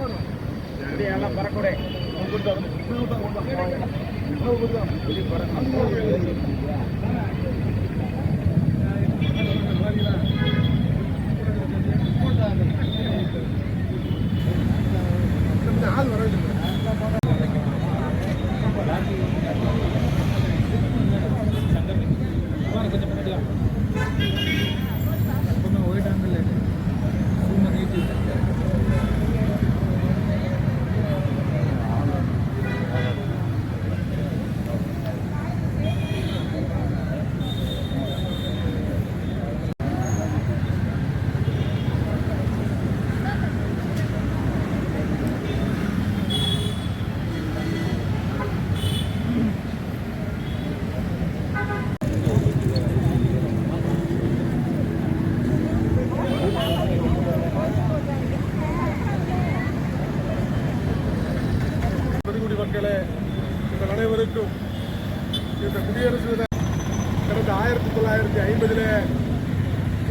எல்லாம் பறக்கூடே உங்களுக்கு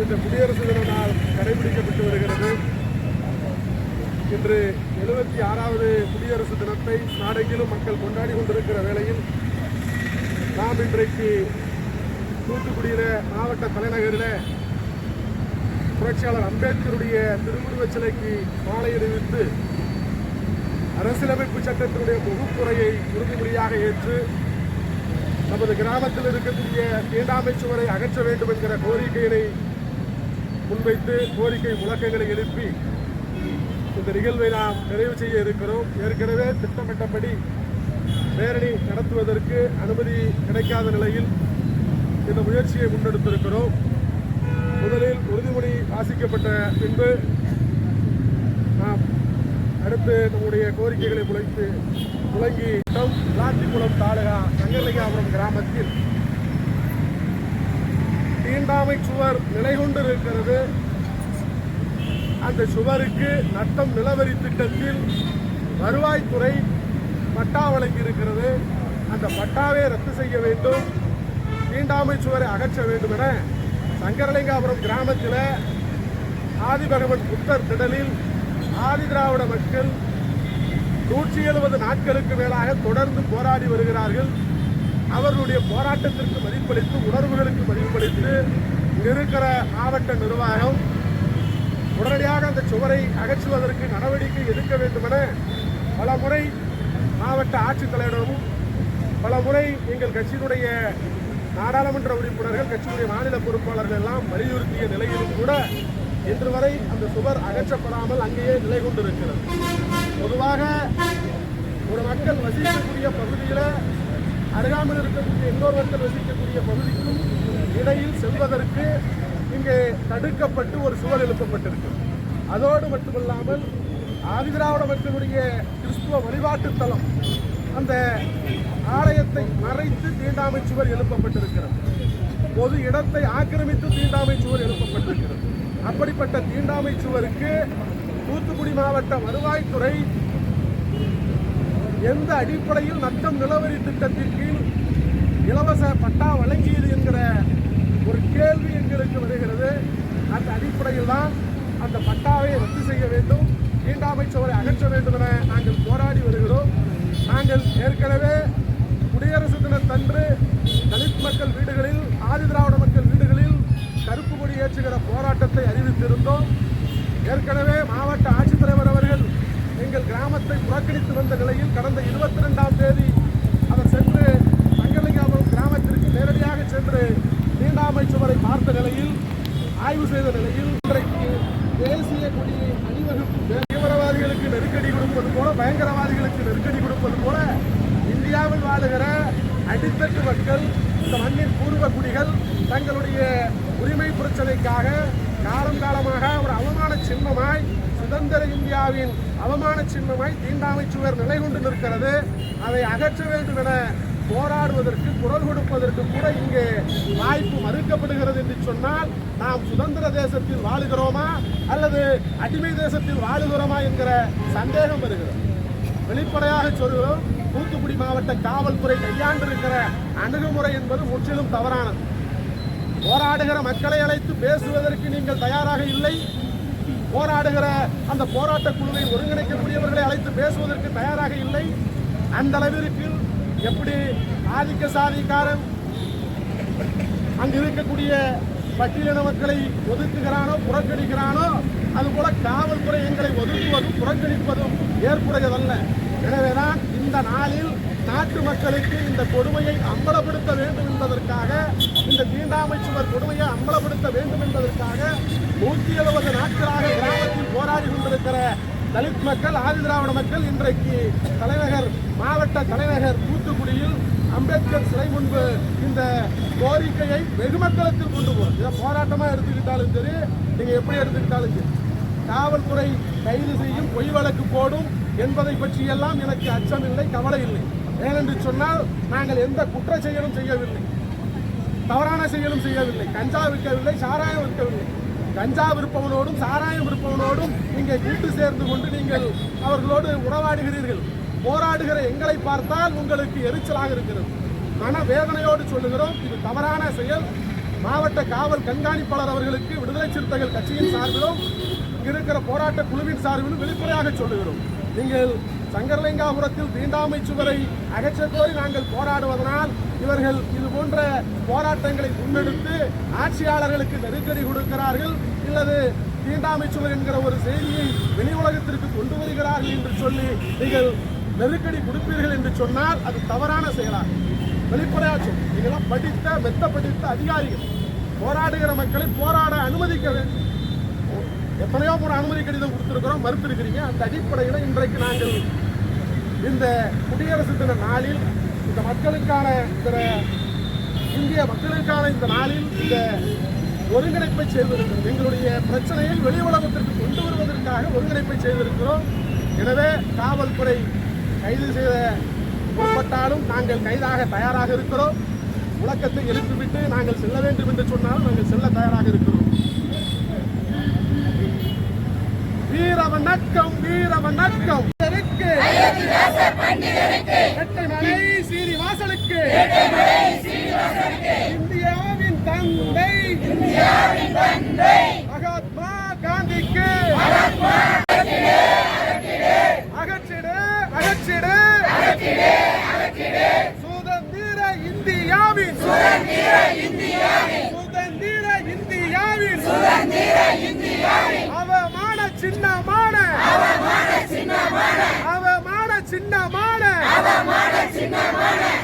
இந்த குடியரசு தின நாள் கடைபிடிக்கப்பட்டு வருகிறது. இன்று எழுபத்தி ஆறாவது குடியரசு தினத்தை நாடெங்கிலும் மக்கள் கொண்டாடி கொண்டிருக்கிற வேளையில் நாம் இன்றைக்கு தூத்துக்குடியில மாவட்ட தலைநகரில் புரட்சியாளர் அம்பேத்கருடைய திருவுருவச் சிலைக்கு மாலை அணிவித்து அரசியலமைப்பு சட்டத்தினுடைய முகப்புரையை உறுதிமொழியாக ஏற்று நமது கிராமத்தில் இருக்கக்கூடிய தீண்டாமை சுவரை அகற்ற வேண்டும் என்கிற கோரிக்கையினை முன்வைத்து கோரிக்கை முழக்கங்களை எழுப்பி இந்த நிகழ்வை நாம் நிறைவு செய்ய இருக்கிறோம். ஏற்கனவே திட்டமிட்டபடி பேரணி நடத்துவதற்கு அனுமதி கிடைக்காத நிலையில் இந்த முயற்சியை முன்னெடுத்திருக்கிறோம். முதலில் உறுதிமொழி வாசிக்கப்பட்ட பின்பு நாம் அடுத்து நம்முடைய கோரிக்கைகளை முளைத்து முழங்கி பிளாத்திக்குளம் தாலுகா சங்கரலிங்காபுரம் கிராமத்தில் தீண்டாமை சுவர் நிலை கொண்டிருக்கிறது அந்த சுவருக்கு நட்டம் நிலவரி திட்டத்தில் வருவாய்த்துறை பட்டா வழங்கி இருக்கிறது அந்த பட்டாவை ரத்து செய்ய வேண்டும். தீண்டாமை சுவரை அகற்ற வேண்டும் என சங்கரலிங்காபுரம் கிராமத்தில் ஆதிபகவன் புத்தர் திடலில் ஆதி திராவிட மக்கள் நூற்றி எழுபது நாட்களுக்கு மேலாக தொடர்ந்து போராடி வருகிறார்கள். அவர்களுடைய போராட்டத்திற்கு மதிப்பளித்து உணர்வுகளுக்கு மதிப்பளித்து இருக்கிற மாவட்ட நிர்வாகம் உடனடியாக அந்த சுவரை அகற்றுவதற்கு நடவடிக்கை எடுக்க வேண்டும் என பல முறை மாவட்ட ஆட்சித்தலைவரிடமும் பல முறை எங்கள் கட்சியினுடைய நாடாளுமன்ற உறுப்பினர்கள் கட்சியினுடைய மாநில பொறுப்பாளர்கள் எல்லாம் வலியுறுத்திய நிலையிலும் கூட இன்று வரை அந்த சுவர் அகற்றப்படாமல் அங்கேயே நிலை கொண்டிருக்கிறது. பொதுவாக ஒரு மக்கள் வசிக்கக்கூடிய பகுதியில் அருகாமையில் இருக்கக்கூடிய இன்னொரு மக்கள் வசிக்கக்கூடிய பகுதிக்கும் இடையில் செல்வதற்கு இங்கே தடுக்கப்பட்டு ஒரு சுவர் எழுப்பப்பட்டிருக்கு. அதோடு மட்டுமல்லாமல் ஆதிதிராவிட மக்களுடைய கிறிஸ்துவ வழிபாட்டுத்தலம் அந்த ஆலயத்தை மறைத்து தீண்டாமை சுவர் எழுப்பப்பட்டிருக்கிறது. பொது இடத்தை ஆக்கிரமித்து தீண்டாமை சுவர் எழுப்பப்பட்டிருக்கிறது. அப்படிப்பட்ட தீண்டாமை சுவருக்கு தூத்துக்குடி மாவட்ட வருவாய்த்துறை எந்த அடிப்படையில் நத்தம் நிலவரி திட்டத்தின் கீழ் இலவச பட்டா வழங்கியது என்கிற ஒரு கேள்வி எங்களுக்கு வருகிறது. அந்த அடிப்படையில் தான் அந்த பட்டாவை ரத்து செய்ய வேண்டும் தீண்டாமை சுவரை அகற்ற வேண்டும் என நாங்கள் போராடி வருகிறோம். நாங்கள் ஏற்கனவே குடியரசு தினத்தன்று தலித் மக்கள் வீடுகளில் ஆதி திராவிட மக்கள் வீடுகளில் கருப்பு கொடி ஏற்றுகிற போராட்டத்தை அறிவித்திருந்தோம். ஏற்கனவே மாவட்ட ஆட்சித்தலைவர் எங்கள் கிராமத்தை புறக்கணித்து வந்த நிலையில் கடந்த இருபத்தி ரெண்டாம் தேதி அவர் சென்று சங்கலிங்காபுரம் கிராமத்திற்கு நேரடியாக சென்று தீண்டாமை சுவரை பார்த்த நிலையில் ஆய்வு செய்த நிலையில் இன்றைக்கு தேசிய கொடியை அணிவகுப்பு தீவிரவாதிகளுக்கு நெருக்கடி கொடுப்பது போல பயங்கரவாதிகளுக்கு நெருக்கடி கொடுப்பது போல இந்தியாவில் வாழுகிற அடித்தட்டு மக்கள் இந்த மண்ணின் பூர்வ குடிகள் தங்களுடைய உரிமை பிரச்சனைக்காக காலம் காலமாக ஒரு அவமான சின்னமாய் சுதந்திர இந்தியாவின் அவமான சின்னமாய் தீண்டாமை சுவர் நிலை கொண்டு நிற்கிறது. அதை அகற்ற வேண்டும் என போராடுவதற்கு குரல் கொடுப்பதற்கு கூட இங்கே வாய்ப்பு மறுக்கப்படுகிறது என்று சொன்னால் நாம் சுதந்திர தேசத்தில் வாழுகிறோமா அல்லது அடிமை தேசத்தில் வாழுகிறோமா என்கிற சந்தேகம் வருகிறது. வெளிப்படையாக சொல்கிறோம் தூத்துக்குடி மாவட்ட காவல்துறை கையாண்டிருக்கிற அணுகுமுறை என்பது முற்றிலும் தவறானது. போராடுகிற மக்களை அழைத்து பேசுவதற்கு நீங்கள் தயாராக இல்லை. போராடுகிற அந்த போராட்ட குழுவை ஒருங்கிணைக்கக்கூடியவர்களை அழைத்து பேசுவதற்கு தயாராக இல்லை. அந்த அளவிற்கு எப்படி ஆதிக்க சாதிக்காரன் அங்கு இருக்கக்கூடிய பட்டியலின மக்களை ஒதுக்குகிறானோ புறக்கணிக்கிறானோ அதுபோல காவல்துறை எங்களை ஒதுக்குவதும் புறக்கணிப்பதும் ஏற்புடையதல்ல. எனவேதான் இந்த நாளில் நாட்டு மக்களுக்கு இந்த கொடுமையை அம்பலப்படுத்த வேண்டும் என்பதற்காக இந்த தீண்டாமை சுவர் கொடுமையை அம்பலப்படுத்த வேண்டும் என்பதற்காக நூற்றி எழுபது நாட்களாக கிராமத்தில் போராடி கொண்டிருக்கிற தலித் மக்கள் ஆதி திராவிட மக்கள் இன்றைக்கு தலைநகர் மாவட்ட தலைநகர் தூத்துக்குடியில் அம்பேத்கர் சிலை முன்பு இந்த கோரிக்கையை வெகுமக்களத்தில் கொண்டு போகும் இதை போராட்டமாக எடுத்துக்கிட்டாலும் சரி நீங்கள் எப்படி எடுத்துக்கிட்டாலும் சரி காவல்துறை கைது செய்யும் பொய் வழக்கு போடும் என்பதை பற்றியெல்லாம் எனக்கு அச்சம் இல்லை கவலை இல்லை. ஏனென்று சொன்னால் நாங்கள் எந்த குற்ற செயலும் செய்யவில்லை. தவறான செயலும் செய்யவில்லை. கஞ்சா விற்கவில்லை சாராயம் விற்கவில்லை. கஞ்சா விற்பவனோடும் சாராயம் விற்பவனோடும் இங்கே வீட்டு சேர்ந்து கொண்டு நீங்கள் அவர்களோடு உறவாடுகிறீர்கள். போராடுகிற எங்களை பார்த்தால் உங்களுக்கு எரிச்சலாக இருக்கிறது. மன வேதனையோடு சொல்லுகிறோம் இது தவறான செயல். மாவட்ட காவல் கண்காணிப்பாளர் அவர்களுக்கு விடுதலை சிறுத்தைகள் கட்சியின் சார்பிலும் இருக்கிற போராட்ட குழுவின் சார்பிலும் வெளிப்படையாக சொல்லுகிறோம். நீங்கள் சங்கரலிங்காபுரத்தில் தீண்டாமை சுவரை அகற்றக் கோரி நாங்கள் போராடுவதனால் இவர்கள் இது போன்ற போராட்டங்களை முன்னெடுத்து ஆட்சியாளர்களுக்கு நெருக்கடி கொடுக்கிறார்கள். இல்லது தீண்டாமை சுவர் என்கிற ஒரு செய்தியை வெளி உலகத்திற்கு கொண்டு வருகிறார்கள் என்று சொல்லி நீங்கள் நெருக்கடி கொடுப்பீர்கள் என்று சொன்னால் அது தவறான செயலாகும் வெளிப்படையாக சொல்லும் நீங்களாம் படித்த மெத்த படித்த அதிகாரிகள். போராடுகிற மக்களை போராட அனுமதிக்க வேண்டும். எத்தனையோ ஒரு அனுமதி கடிதம் கொடுத்துருக்குறோம் மறுத்திருக்கிறீங்க. அந்த அடிப்படையில் இன்றைக்கு நாங்கள் இந்த குடியரசு தின நாளில் இந்த மக்களுக்கான இந்த இந்திய மக்களுக்கான இந்த நாளில் இந்த ஒருங்கிணைப்பை செய்திருக்கிறோம். எங்களுடைய பிரச்சனையை வெளி உலகத்திற்கு கொண்டு வருவதற்காக ஒருங்கிணைப்பை செய்திருக்கிறோம். எனவே காவல்துறை கைது செய்த முற்பட்டாலும் நாங்கள் கைதாக தயாராக இருக்கிறோம். உலகத்தை எழுப்பிவிட்டு நாங்கள் செல்ல வேண்டும் என்று சொன்னாலும் நாங்கள் செல்ல தயாராக இருக்கிறோம். வீர வணக்கம் வீர வணக்கம் இருக்கு. இரட்டைமலை சீனிவாசனுக்கு. இந்தியாவின் தந்தை. மகாத்மா காந்திக்கு. அகற்றிடு அகற்றிடு. சுதந்திர இந்தியாவின். சுதந்திர இந்தியாவின் அவமான சின்னமான அவமான சின்னமான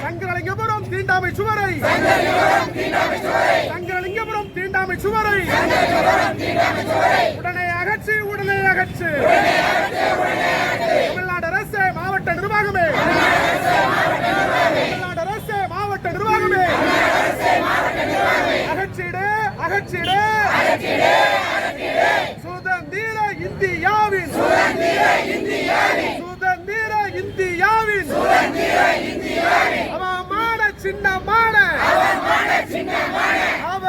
சங்கரலிங்கபுரம் தீண்டாமை சுவரை. சங்கரலிங்கபுரம் தீண்டாமை சுவரை. உடனே அகற்று உடனே அகற்று தமிழ்நாடு அரசு மாவட்ட நிர்வாகமே தமிழ்நாடு அரசு மாவட்ட நிர்வாகமே அகற்றிடு அகற்றிடு சுதந்திர இந்தியாவின் சுதந்திர இந்தியாவின் அவமான மாட அவ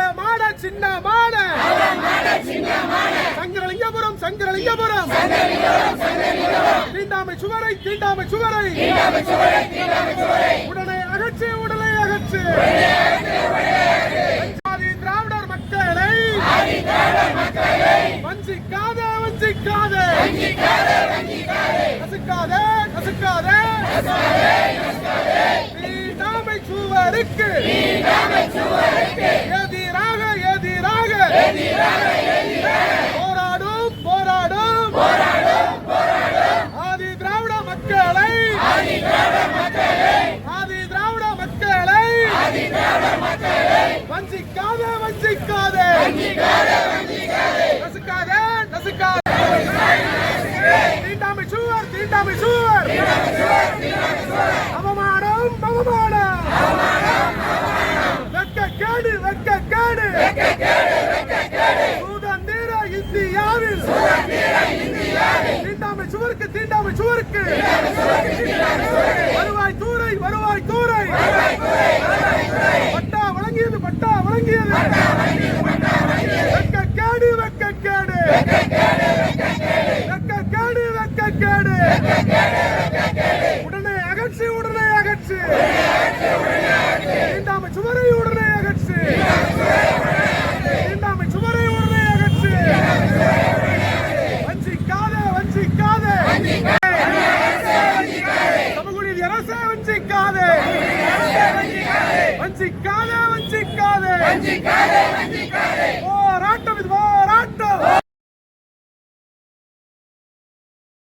சின்னமான அவமான சின்னமான சங்கரலிங்கபுரம் சங்கரலிங்கபுரம். தீண்டாமை சுவரை தீண்டாமை சுவரை. உடனே அகற்று உடனே அகற்று. ஆதி திராவிடர் மக்களை. வஞ்சிக்காத வஞ்சிக்காதே. நசுக்காதே நசுக்காதே. சுவருக்கு எதிராக எதிராக போராடும் போராடும். ஆதி திராவிட மக்களை ஆதி திராவிட மக்களை வஞ்சிக்காத வஞ்சிக்காத நசுக்காத நசுக்காதே. தீண்டாமை சுவர் தீண்டாமை சுவர். அவமானம் அவமானம் வெக்க கேடு வெக்க கேடு சுதந்திர இந்தியாவில் தீண்டாமை சுவருக்கு தீண்டாமை சுவருக்கு வருவாய் தூரை வருவாய் தூரை.